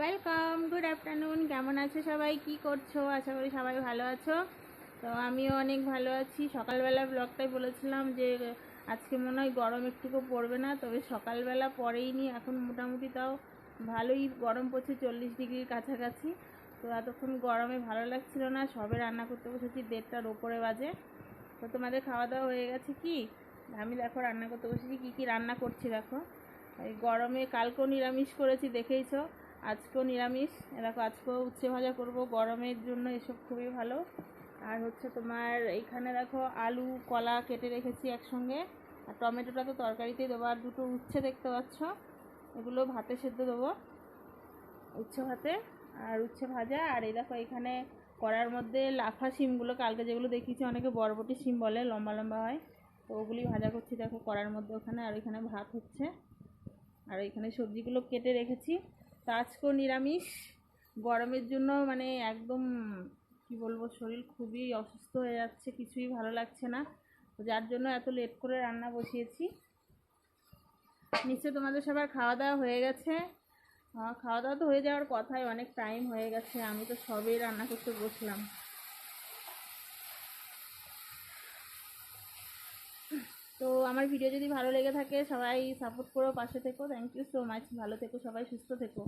Welcome good afternoon কেমন আছে সবাই? কি করছ? আশা করি সবাই ভালো আছো। তো আমিও অনেক ভালো আছি। সকালবেলা ব্লগটাই বলেছিলাম যে, আজকে মনে হয় গরম একটুকু পড়বে না, তবে সকালবেলা পরেই নি এখন মোটামুটি তাও ভালোই গরম পড়ছে, চল্লিশ ডিগ্রির কাছাকাছি। তো এতক্ষণ গরমে ভালো লাগছিল না, সবে রান্না করতে বসেছি, দেড়টার ওপরে বাজে। তো তোমাদের খাওয়া দাওয়া হয়ে গেছে কি? আমি দেখো রান্না করতে বসেছি, কী কী রান্না করছি দেখো। এই গরমে কালকেও নিরামিষ করেছি, দেখেইছো। আজকেও নিরামিষ। দেখো, আজকেও উচ্ছে ভাজা করব। গরমের জন্য এসব খুবই ভালো। আর হচ্ছে তোমার এইখানে দেখো, আলু, কলা কেটে রেখেছি একসঙ্গে। আর টমেটোটা তো তরকারিতেই দেবো। আর দুটো উচ্ছে দেখতে পাচ্ছ, এগুলো ভাতে সেদ্ধ দেবো। উচ্ছে ভাতে আর উচ্ছে ভাজা। আর এই দেখো এখানে কড়ার মধ্যে লাফা শিমগুলো, কালকে যেগুলো দেখিয়েছি, অনেকে বরবটি শিম বলে, লম্বা লম্বা হয়। তো ওগুলি ভাজা করছি দেখো, কড়ার মধ্যে ওখানে। আর ওইখানে ভাত হচ্ছে। আর এখানে সবজিগুলো কেটে রেখেছি। তো আজকেও নিরামিষ। গরমের জন্য মানে একদম, কি বলব, শরীর খুবই অসুস্থ হয়ে যাচ্ছে, কিছুই ভালো লাগছে না। যার জন্য এত লেট করে রান্না বসিয়েছি। নিশ্চয় তোমাদের সবার খাওয়া দাওয়া হয়ে গেছে। খাওয়া দাওয়া তো হয়ে যাওয়ার কথাই, অনেক টাইম হয়ে গেছে। আমি তো সবই রান্না করতে বসলাম। তো আমার ভিডিও যদি ভালো লেগে থাকে, সবাই সাপোর্ট করো, পাশে থেকো। থ্যাংক ইউ সো মাচ ভালো থেকো, সবাই সুস্থ থেকো।